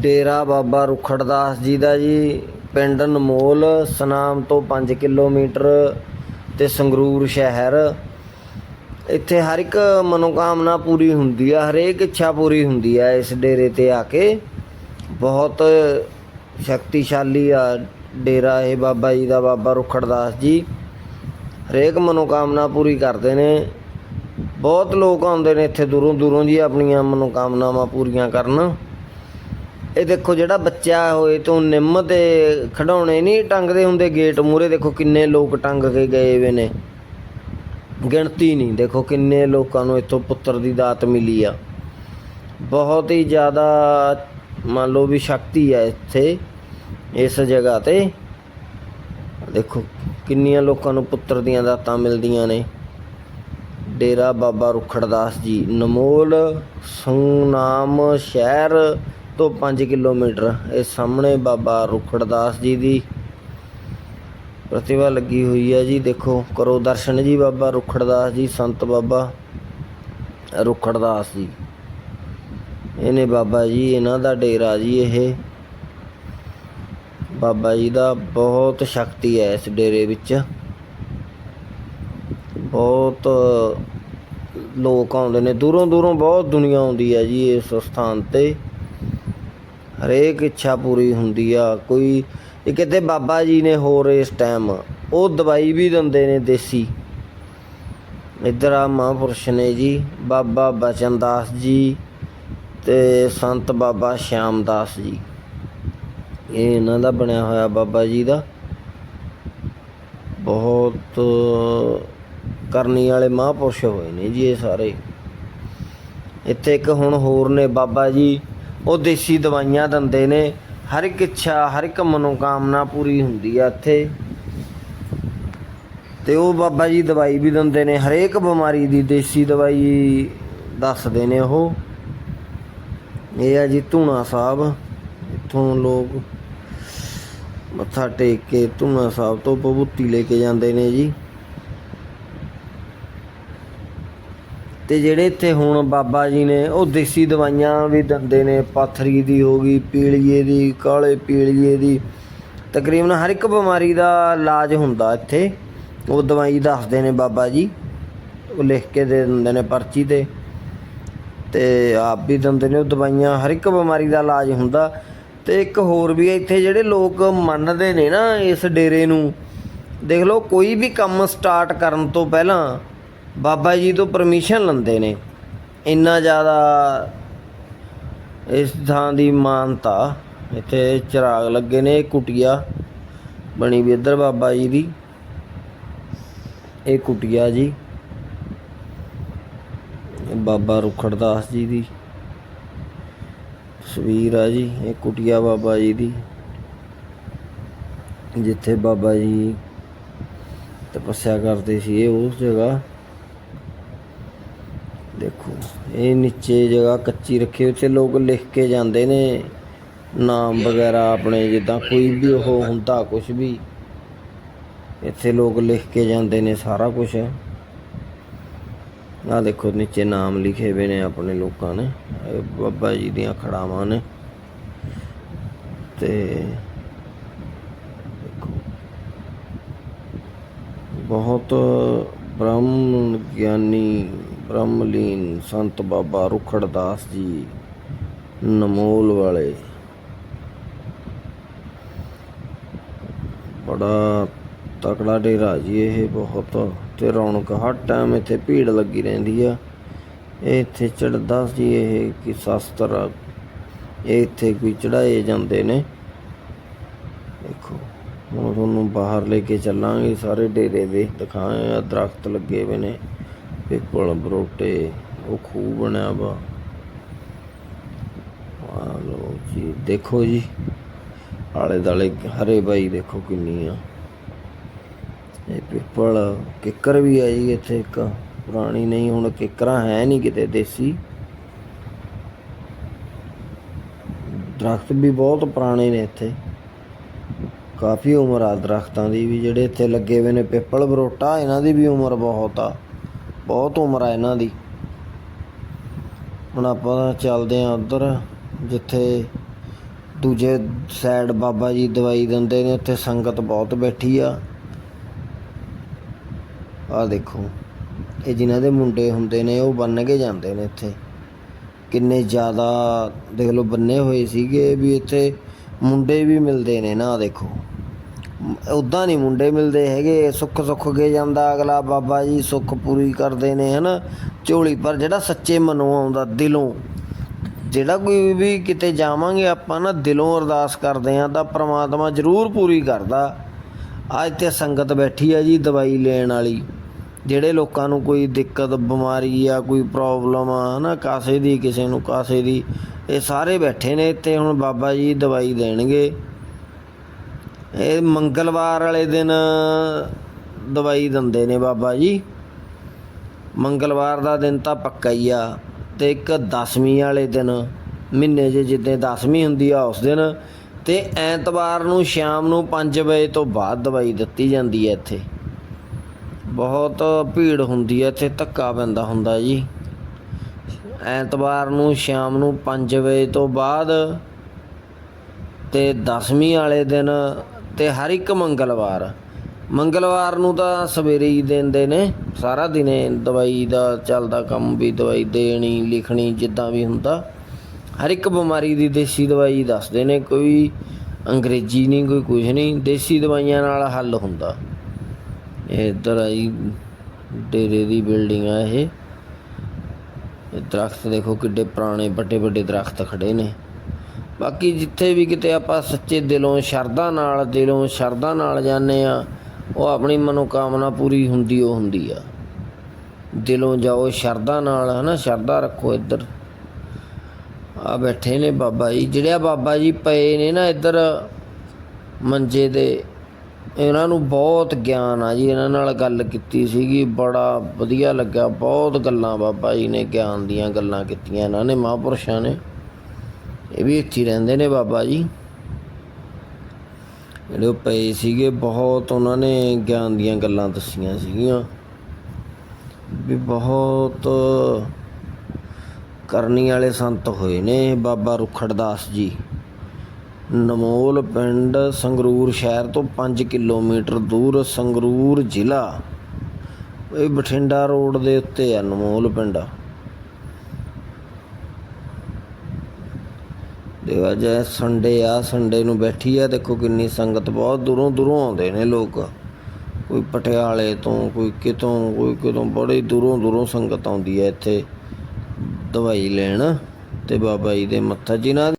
ਡੇਰਾ ਬਾਬਾ ਰੁਖੜਦਾਸ ਜੀ ਦਾ ਜੀ, ਪਿੰਡ ਨਮੋਲ, ਸਨਾਮ ਤੋਂ 5 ਕਿਲੋਮੀਟਰ ਤੇ ਸੰਗਰੂਰ ਸ਼ਹਿਰ। ਇੱਥੇ ਹਰ ਇੱਕ ਮਨੋਕਾਮਨਾ ਪੂਰੀ ਹੁੰਦੀ ਆ, ਹਰੇਕ ਇੱਛਾ ਪੂਰੀ ਹੁੰਦੀ ਆ ਇਸ ਡੇਰੇ ਤੇ ਆ ਕੇ। ਬਹੁਤ ਸ਼ਕਤੀਸ਼ਾਲੀ ਆ ਡੇਰਾ ਇਹ ਬਾਬਾ ਜੀ ਦਾ, ਬਾਬਾ ਰੁਖੜਦਾਸ ਜੀ। ਹਰੇਕ ਮਨੋਕਾਮਨਾ ਪੂਰੀ ਕਰਦੇ ਨੇ। ਬਹੁਤ ਲੋਕ ਆਉਂਦੇ ਨੇ ਇੱਥੇ ਦੂਰੋਂ ਦੂਰੋਂ ਜੀ ਆਪਣੀਆਂ ਮਨੋਕਾਮਨਾਵਾਂ ਪੂਰੀਆਂ ਕਰਨ। ਇਹ ਦੇਖੋ ਜਿਹੜਾ ਬੱਚਾ ਹੋਏ ਤੋਂ ਨਿੰਮ ਤੇ ਖਡਾਉਣੇ ਨਹੀਂ ਟੰਗਦੇ ਹੁੰਦੇ ਗੇਟ ਮੂਰੇ ਦੇਖੋ ਕਿੰਨੇ ਲੋਕ ਟੰਗ ਕੇ ਗਏ ਵੇ ਨੇ। ਗਿਣਤੀ ਨਹੀਂ, ਦੇਖੋ ਕਿੰਨੇ ਲੋਕਾਂ ਨੂੰ ਇੱਥੋਂ ਪੁੱਤਰ ਦੀ ਦਾਤ ਮਿਲੀ ਆ। ਬਹੁਤ ਹੀ ਜ਼ਿਆਦਾ ਮੰਨ ਲਓ ਵੀ ਸ਼ਕਤੀ ਹੈ ਇੱਥੇ, ਇਸ ਜਗ੍ਹਾ ਤੇ। ਦੇਖੋ ਕਿੰਨੀਆਂ ਲੋਕਾਂ ਨੂੰ ਪੁੱਤਰ ਦੀਆਂ ਦਾਤਾਂ ਮਿਲਦੀਆਂ ਨੇ। ਡੇਰਾ ਬਾਬਾ ਰੁਖੜਦਾਸ ਜੀ, ਨਮੋਲ, ਸੁਨਾਮ ਸ਼ਹਿਰ ਤੋਂ 5 ਕਿਲੋਮੀਟਰ। ਇਹ ਸਾਹਮਣੇ ਬਾਬਾ ਰੁਖੜਦਾਸ ਜੀ ਦੀ ਪ੍ਰਤਿਭਾ ਲੱਗੀ ਹੋਈ ਹੈ ਜੀ। ਦੇਖੋ, ਕਰੋ ਦਰਸ਼ਨ ਜੀ ਬਾਬਾ ਰੁਖੜਦਾਸ ਜੀ, ਸੰਤ ਬਾਬਾ ਰੁਖੜਦਾਸ ਜੀ। ਇਹਨੇ ਬਾਬਾ ਜੀ, ਇਹਨਾਂ ਦਾ ਡੇਰਾ ਜੀ ਇਹ। ਬਾਬਾ ਜੀ ਦਾ ਬਹੁਤ ਸ਼ਕਤੀ ਹੈ ਇਸ ਡੇਰੇ ਵਿੱਚ। ਬਹੁਤ ਲੋਕ ਆਉਂਦੇ ਨੇ। ਦੂਰੋਂ ਦੂਰੋਂ ਬਹੁਤ ਦੁਨੀਆ ਆਉਂਦੀ ਹੈ ਜੀ ਇਸ ਸਥਾਨ ਤੇ। ਹਰੇਕ ਇੱਛਾ ਪੂਰੀ ਹੁੰਦੀ ਆ। ਕੋਈ ਇਹ ਕਿਤੇ ਬਾਬਾ ਜੀ ਨੇ ਹੋਰ ਇਸ ਟਾਈਮ ਉਹ ਦਵਾਈ ਵੀ ਦਿੰਦੇ ਨੇ ਦੇਸੀ। ਇੱਧਰ ਆ ਮਹਾਂਪੁਰਸ਼ ਨੇ ਜੀ, ਬਾਬਾ ਬਚਨਦਾਸ ਜੀ ਤੇ ਸੰਤ ਬਾਬਾ ਸ਼ਿਆਮਦਾਸ ਜੀ। ਇਹ ਇਹਨਾਂ ਦਾ ਬਣਿਆ ਹੋਇਆ ਬਾਬਾ ਜੀ ਦਾ। ਬਹੁਤ ਕਰਨੀ ਵਾਲੇ ਮਹਾਂਪੁਰਸ਼ ਹੋਏ ਨੇ ਜੀ ਇਹ ਸਾਰੇ। ਇੱਥੇ ਇੱਕ ਹੁਣ ਹੋਰ ਨੇ ਬਾਬਾ ਜੀ। ਉਹ ਦੇਸੀ ਦਵਾਈਆਂ ਦਿੰਦੇ ਨੇ। ਹਰ ਇੱਕ ਇੱਛਾ, ਹਰ ਇੱਕ ਮਨੋਕਾਮਨਾ ਪੂਰੀ ਹੁੰਦੀ ਆ ਇੱਥੇ। ਤੇ ਉਹ ਬਾਬਾ ਜੀ ਦਵਾਈ ਵੀ ਦਿੰਦੇ ਨੇ। ਹਰੇਕ ਬਿਮਾਰੀ ਦੀ ਦੇਸੀ ਦਵਾਈ ਦੱਸਦੇ ਨੇ ਉਹ। ਇਹ ਆ ਜੀ ਧੂਣਾ ਸਾਹਿਬ। ਇੱਥੋਂ ਲੋਕ ਮੱਥਾ ਟੇਕ ਕੇ ਧੂਣਾ ਸਾਹਿਬ ਤੋਂ ਬਭੂਤੀ ਲੈ ਕੇ ਜਾਂਦੇ ਨੇ ਜੀ। ਤੇ ਜਿਹੜੇ ਇੱਥੇ ਹੁਣ ਬਾਬਾ ਜੀ ਨੇ, ਉਹ ਦੇਸੀ ਦਵਾਈਆਂ ਵੀ ਦਿੰਦੇ ਨੇ, ਪਾਥਰੀ ਦੀ ਹੋ ਗਈ, ਪੀਲੀਏ ਦੀ, ਕਾਲੇ ਪੀਲੀਏ ਦੀ। ਤਕਰੀਬਨ ਹਰ ਇੱਕ ਬਿਮਾਰੀ ਦਾ ਇਲਾਜ ਹੁੰਦਾ ਇੱਥੇ। ਉਹ ਦਵਾਈ ਦੱਸਦੇ ਨੇ ਬਾਬਾ ਜੀ। ਉਹ ਲਿਖ ਕੇ ਦੇ ਦਿੰਦੇ ਨੇ ਪਰਚੀ ਤੇ। ਤੇ ਆਪ ਵੀ ਦਿੰਦੇ ਨੇ ਉਹ ਦਵਾਈਆਂ। ਹਰ ਇੱਕ ਬਿਮਾਰੀ ਦਾ ਇਲਾਜ ਹੁੰਦਾ। ਤੇ ਇੱਕ ਹੋਰ ਵੀ ਇੱਥੇ ਜਿਹੜੇ ਲੋਕ ਮੰਨਦੇ ਨੇ ਨਾ ਇਸ ਡੇਰੇ ਨੂੰ। ਦੇਖ ਲਓ, ਕੋਈ ਵੀ ਕੰਮ ਸਟਾਰਟ ਕਰਨ ਤੋਂ ਪਹਿਲਾਂ ਬਾਬਾ ਜੀ ਤੋਂ ਪਰਮਿਸ਼ਨ ਲੈਂਦੇ ਨੇ। ਇੰਨਾ ਜ਼ਿਆਦਾ ਇਸ ਥਾਂ ਦੀ ਮਾਨਤਾ, ਇੱਥੇ ਚਿਰਾਗ ਲੱਗੇ ਨੇ ਕੁਟਿਆ। ਬਣੀ ਵੀ ਇੱਧਰ ਬਾਬਾ ਜੀ ਦੀ। ਇਹ ਕੁਟਿਆ ਜੀ। ਬਾਬਾ ਰੁਖੜਦਾਸ ਜੀ ਦੀ। ਤਸਵੀਰ ਆ ਜੀ, ਇਹ ਕੁਟਿਆ ਬਾਬਾ ਜੀ ਦੀ। ਜਿੱਥੇ ਬਾਬਾ ਜੀ ਤਪੱਸਿਆ ਕਰਦੇ ਸੀ, ਇਹ ਉਸ ਜਗ੍ਹਾ। ਦੇਖੋ। ਇਹ ਨੀਚੇ ਜਗ੍ਹਾ ਕੱਚੀ ਰੱਖੀ, ਉੱਥੇ ਲੋਕ ਲਿਖ ਕੇ ਜਾਂਦੇ ਨੇ। ਨਾਮ ਵਗੈਰਾ ਆਪਣੇ, ਜਿੱਦਾਂ ਕੋਈ ਵੀ ਉਹ ਹੁੰਦਾ ਕੁਝ ਵੀ। ਇੱਥੇ ਲੋਕ ਲਿਖ ਕੇ ਜਾਂਦੇ ਨੇ ਸਾਰਾ ਕੁਝ ਆ ਦੇਖੋ, ਨੀਚੇ ਨਾਮ ਲਿਖੇ ਹੋਏ ਨੇ ਆਪਣੇ ਲੋਕਾਂ ਨੇ। ਬਾਬਾ ਜੀ ਦੀਆਂ ਖੜਾਵਾਂ ਨੇ। ਤੇ ਦੇਖੋ। ਬਹੁਤ ਬ੍ਰਹਮ ਗਿਆਨੀ ਬ੍ਰਹਮਲੀਨ ਸੰਤ ਬਾਬਾ ਰੁਖੜਦਾਸ ਜੀ ਨਮੋਲ ਵਾਲੇ। ਬੜਾ ਤਕੜਾ ਡੇਰਾ ਜੀ ਇਹ ਬਹੁਤ ਤੇ ਰੌਣਕ, ਹਰ ਟਾਈਮ ਇੱਥੇ ਭੀੜ ਲੱਗੀ ਰਹਿੰਦੀ ਆ। ਇਹ ਇੱਥੇ ਚੜਦਾ ਸੀ ਇਹ ਕਿ ਸ਼ਸਤਰ, ਇਹ ਇੱਥੇ ਕੋਈ ਚੜਾਏ ਜਾਂਦੇ ਨੇ। ਦੇਖੋ, ਹੁਣ ਤੁਹਾਨੂੰ ਬਾਹਰ ਲੈ ਕੇ ਚੱਲਾਂਗੇ, ਸਾਰੇ ਡੇਰੇ ਦੇ ਦਿਖਾਏ ਦਰਖਤ ਲੱਗੇ ਹੋਏ ਨੇ। ਪਿੱਪਲ ਬਰੋਟੇ, ਉਹ ਖੂਹ ਬਣਿਆ ਵਾ। ਆ ਲੋ ਜੀ, ਦੇਖੋ ਜੀ। ਆਲੇ ਦਾਲੇ ਹਰੇ ਬਾਈ ਦੇਖੋ ਕਿੰਨੀ ਆ। ਇਹ ਪਿੱਪਲ, ਕਿੱਕਰ ਵੀ ਆ ਜੀ ਇੱਥੇ ਇੱਕ। ਪੁਰਾਣੀ ਨਹੀਂ, ਹੁਣ ਕਿੱਕਰਾਂ ਹੈ ਨਹੀਂ ਕਿਤੇ, ਦੇਸੀ। ਦਰਖਤ ਵੀ ਬਹੁਤ ਪੁਰਾਣੇ ਨੇ ਇੱਥੇ। ਕਾਫੀ ਉਮਰ ਆ ਦਰਖਤਾਂ ਦੀ ਵੀ, ਜਿਹੜੇ ਇੱਥੇ ਲੱਗੇ ਹੋਏ ਨੇ। ਪਿੱਪਲ ਬਰੋਟਾ, ਇਹਨਾਂ ਦੀ ਵੀ ਉਮਰ ਬਹੁਤ ਆ। ਬਹੁਤ ਉਮਰ ਆ ਇਹਨਾਂ ਦੀ। ਹੁਣ ਆਪਾਂ ਚੱਲਦੇ ਆਂ ਉਧਰ, ਜਿੱਥੇ ਦੂਜੇ ਸਾਈਡ ਬਾਬਾ ਜੀ ਦਵਾਈ ਦਿੰਦੇ ਨੇ, ਉੱਥੇ ਸੰਗਤ ਬਹੁਤ ਬੈਠੀ ਆ। ਆ ਦੇਖੋ, ਇਹ ਜਿਨ੍ਹਾਂ ਦੇ ਮੁੰਡੇ ਹੁੰਦੇ ਨੇ, ਉਹ ਬੰਨ ਕੇ ਜਾਂਦੇ ਨੇ ਇੱਥੇ। ਕਿੰਨੇ ਜ਼ਿਆਦਾ, ਦੇਖ ਲਓ ਬੰਨੇ ਹੋਏ ਸੀਗੇ ਵੀ ਇੱਥੇ, ਮੁੰਡੇ ਵੀ ਮਿਲਦੇ ਨੇ ਨਾ, ਆਹ ਦੇਖੋ। ਉਦਾਂ ਨਹੀਂ ਮੁੰਡੇ ਮਿਲਦੇ ਹੈਗੇ, ਸੁੱਖ ਸੁੱਖ ਕੇ ਜਾਂਦਾ ਅਗਲਾ, ਬਾਬਾ ਜੀ ਸੁੱਖ ਪੂਰੀ ਕਰਦੇ ਨੇ, ਹਨਾ? ਝੋਲੀ ਪਰ ਜਿਹੜਾ ਸੱਚੇ ਮਨੋਂ ਆਉਂਦਾ, ਦਿਲੋਂ। ਜਿਹੜਾ ਕੋਈ ਵੀ ਕਿਤੇ ਜਾਵਾਂਗੇ, ਆਪਾਂ ਨਾ ਦਿਲੋਂ ਅਰਦਾਸ ਕਰਦੇ ਆਂ ਤਾਂ ਪ੍ਰਮਾਤਮਾ ਜ਼ਰੂਰ ਪੂਰੀ ਕਰਦਾ। ਆ ਇੱਥੇ ਸੰਗਤ ਬੈਠੀ ਆ ਜੀ ਦਵਾਈ ਲੈਣ ਵਾਲੀ। ਜਿਹੜੇ ਲੋਕਾਂ ਨੂੰ ਕੋਈ ਦਿੱਕਤ, ਬਿਮਾਰੀ ਆ, ਕੋਈ ਪ੍ਰੋਬਲਮ ਆ, ਹਨਾ? ਕਾਸੇ ਦੀ, ਕਿਸੇ ਨੂੰ ਕਾਸੇ ਦੀ, ਇਹ ਸਾਰੇ ਬੈਠੇ ਨੇ ਇੱਥੇ ਹੁਣ ਬਾਬਾ ਜੀ ਦਵਾਈ ਦੇਣਗੇ। ਇਹ ਮੰਗਲਵਾਰ ਵਾਲੇ ਦਿਨ ਦਵਾਈ ਦਿੰਦੇ ਨੇ ਬਾਬਾ ਜੀ। ਮੰਗਲਵਾਰ ਦਾ ਦਿਨ ਤਾਂ ਪੱਕਾ ਹੀ ਆ ਤੇ ਇੱਕ ਦਸਵੀਂ ਵਾਲੇ ਦਿਨ ਮਹੀਨੇ 'ਚ ਜਿੱਦੇ ਦਸਵੀਂ ਹੁੰਦੀ ਆ ਉਸ ਦਿਨ ਤੇ ਐਤਵਾਰ ਨੂੰ ਸ਼ਾਮ ਨੂੰ 5 ਵਜੇ ਤੋਂ ਬਾਅਦ ਦਵਾਈ ਦਿੱਤੀ ਜਾਂਦੀ ਹੈ ਇੱਥੇ। ਬਹੁਤ ਭੀੜ ਹੁੰਦੀ ਹੈ ਇੱਥੇ ਧੱਕਾ ਪੈਂਦਾ ਹੁੰਦਾ ਜੀ। ਐਤਵਾਰ ਨੂੰ ਸ਼ਾਮ ਨੂੰ 5 ਵਜੇ ਤੋਂ ਬਾਅਦ ਤੇ ਦਸਵੀਂ ਵਾਲੇ ਦਿਨ ਤੇ ਹਰ ਇੱਕ ਮੰਗਲਵਾਰ। ਮੰਗਲਵਾਰ ਨੂੰ ਤਾਂ ਸਵੇਰੇ ਹੀ ਦਿੰਦੇ ਨੇ। ਸਾਰਾ ਦਿਨੇ ਦਵਾਈ ਦਾ ਚੱਲਦਾ ਕੰਮ ਵੀ ਦਵਾਈ ਦੇਣੀ, ਲਿਖਣੀ, ਜਿੱਦਾਂ ਵੀ ਹੁੰਦਾ। ਹਰ ਇੱਕ ਬਿਮਾਰੀ ਦੀ ਦੇਸੀ ਦਵਾਈ ਦੱਸਦੇ ਨੇ। ਕੋਈ ਅੰਗਰੇਜ਼ੀ ਨਹੀਂ, ਕੋਈ ਕੁਝ ਨਹੀਂ। ਦੇਸੀ ਦਵਾਈਆਂ ਨਾਲ ਹੱਲ ਹੁੰਦਾ। ਇਹ ਇੱਧਰ ਆਈ ਡੇਰੇ ਦੀ ਬਿਲਡਿੰਗ ਆ ਇਹ। ਇਹ ਦਰਖਤ ਦੇਖੋ ਕਿੱਡੇ ਪੁਰਾਣੇ ਵੱਡੇ ਵੱਡੇ ਦਰਖਤ ਖੜੇ ਨੇ। ਬਾਕੀ ਜਿੱਥੇ ਵੀ ਕਿਤੇ ਆਪਾਂ ਸੱਚੇ ਦਿਲੋਂ, ਸ਼ਰਧਾ ਨਾਲ, ਦਿਲੋਂ ਸ਼ਰਧਾ ਨਾਲ ਜਾਂਦੇ ਆ ਉਹ ਆਪਣੀ ਮਨੋਕਾਮਨਾ ਪੂਰੀ ਹੁੰਦੀ, ਉਹ ਹੁੰਦੀ ਆ। ਦਿਲੋਂ ਜਾਓ, ਸ਼ਰਧਾ ਨਾਲ, ਹਨਾ, ਸ਼ਰਧਾ ਰੱਖੋ ਇੱਧਰ। ਆ ਬੈਠੇ ਨੇ ਬਾਬਾ ਜੀ। ਜਿਹੜੇ ਆ ਬਾਬਾ ਜੀ ਪਏ ਨੇ ਨਾ ਇੱਧਰ ਮੰਜੇ ਦੇ, ਇਹਨਾਂ ਨੂੰ ਬਹੁਤ ਗਿਆਨ ਆ ਜੀ। ਇਹਨਾਂ ਨਾਲ ਗੱਲ ਕੀਤੀ ਸੀਗੀ। ਬੜਾ ਵਧੀਆ ਲੱਗਾ ਬਹੁਤ ਗੱਲਾਂ ਬਾਬਾ ਜੀ ਨੇ ਗਿਆਨ ਦੀਆਂ ਗੱਲਾਂ ਕੀਤੀਆਂ ਇਹਨਾਂ ਨੇ, ਮਹਾਂਪੁਰਸ਼ਾਂ ਨੇ। ਇਹ ਵੀ ਇੱਥੇ ਹੀ ਰਹਿੰਦੇ ਨੇ ਬਾਬਾ ਜੀ। ਜਿਹੜੇ ਉਹ ਪਏ ਸੀਗੇ, ਬਹੁਤ ਉਹਨਾਂ ਨੇ ਗਿਆਨ ਦੀਆਂ ਗੱਲਾਂ ਦੱਸੀਆਂ ਸੀਗੀਆਂ। ਵੀ ਬਹੁਤ ਕਰਨੀ ਵਾਲੇ ਸੰਤ ਹੋਏ ਨੇ ਬਾਬਾ ਰੁਖੜਦਾਸ ਜੀ। ਨਮੋਲ ਪਿੰਡ ਸੰਗਰੂਰ ਸ਼ਹਿਰ ਤੋਂ 5 ਕਿਲੋਮੀਟਰ ਦੂਰ ਸੰਗਰੂਰ ਜ਼ਿਲ੍ਹਾ। ਇਹ ਬਠਿੰਡਾ ਰੋਡ ਦੇ ਉੱਤੇ ਆ, ਨਮੋਲ ਪਿੰਡ। ਦੇਖੋ ਜੇ ਸੰਡੇ ਆ ਸੰਡੇ ਨੂੰ ਬੈਠੀ ਆ, ਦੇਖੋ ਕਿੰਨੀ ਸੰਗਤ ਬਹੁਤ ਦੂਰੋਂ ਦੂਰੋਂ ਆਉਂਦੇ ਨੇ ਲੋਕ। ਕੋਈ ਪਟਿਆਲੇ ਤੋਂ, ਕੋਈ ਕਿਤੋਂ ਕੋਈ ਕਿਤੋਂ ਬੜੇ ਦੂਰੋਂ ਦੂਰੋਂ ਸੰਗਤ ਆਉਂਦੀ ਹੈ ਇੱਥੇ ਦਵਾਈ ਲੈਣ ਤੇ ਬਾਬਾ ਜੀ ਦੇ ਮੱਥਾ ਜਿਨ੍ਹਾਂ